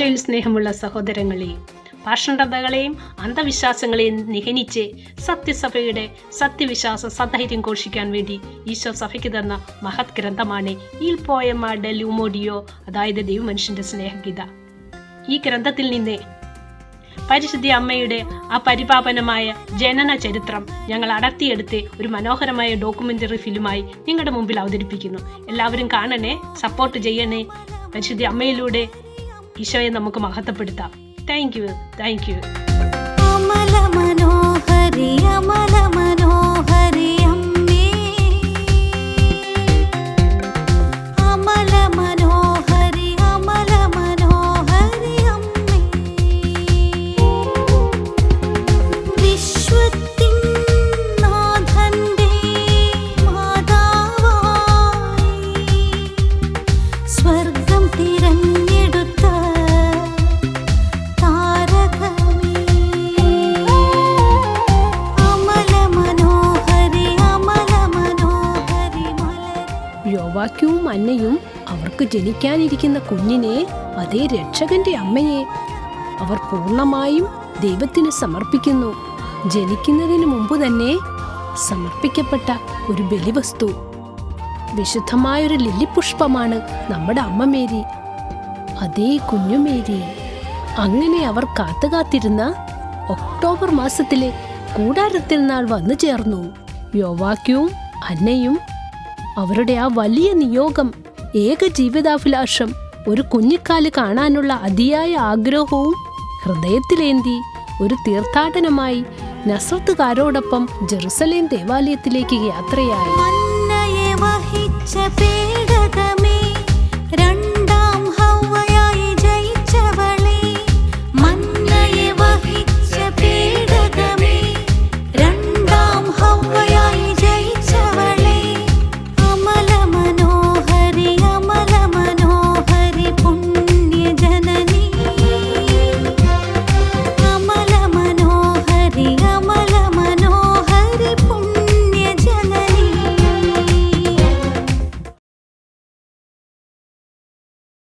സ്നേഹമുള്ള സഹോദരങ്ങളെ പാഷണ്ഡതകളെയും അന്ധവിശ്വാസങ്ങളെയും നിഹനിച്ച് സത്യസഭയുടെ സത്യവിശ്വാസ സധൈര്യം ഘോഷിക്കാൻ വേണ്ടി ഈശോ സഭയ്ക്ക് തന്ന മഹത് ഗ്രന്ഥമാണ് ഈ പോയമ്മ ഡെ ലൂമോഡിയോ അതായത് ദൈവമനുഷ്യന്റെ സ്നേഹഗീത. ഈ ഗ്രന്ഥത്തിൽ നിന്ന് പരിശുദ്ധ അമ്മയുടെ ആ പരിപാപനമായ ജനന ചരിത്രം ഞങ്ങൾ അടർത്തിയെടുത്ത് ഒരു മനോഹരമായ ഡോക്യുമെന്ററി ഫിലിമായി നിങ്ങളുടെ മുമ്പിൽ അവതരിപ്പിക്കുന്നു. എല്ലാവരും കാണണേ സപ്പോർട്ട് ചെയ്യണേ. പരിശുദ്ധ അമ്മയിലൂടെ ഈശോയെ നമുക്ക് മഹത്വപ്പെടുത്താം താങ്ക് യു താങ്ക് യു യോവാക്യവും അന്നയും അവർക്ക് ജനിക്കാനിരിക്കുന്ന കുഞ്ഞിനെ അതേ രക്ഷകന്റെ അമ്മയെ അവർ പൂർണമായും ദൈവത്തിന് സമർപ്പിക്കുന്നു. ജനിക്കുന്നതിന് മുമ്പ് തന്നെ സമർപ്പിക്കപ്പെട്ട ഒരു ബലിവസ്തു വിശുദ്ധമായൊരു ലില്ലിപുഷ്പമാണ് നമ്മുടെ അമ്മ മേരി അതേ കുഞ്ഞുമേരി അങ്ങനെ അവർ കാത്തുകാത്തിരുന്ന ഒക്ടോബർ മാസത്തിലെ കൂടാരത്തിരുന്നാൾ വന്നു ചേർന്നു യോവാക്യവും അന്നയും അവരുടെ ആ വലിയ നിയോഗം ഏക ജീവിതാഭിലാഷം ഒരു കുഞ്ഞിക്കാൽ കാണാനുള്ള അതിയായ ആഗ്രഹവും ഹൃദയത്തിലേന്തി ഒരു തീർത്ഥാടനമായി നസ്രത്തുകാരോടൊപ്പം ജെറുസലേം ദേവാലയത്തിലേക്ക് യാത്രയായി. വഹിച്ച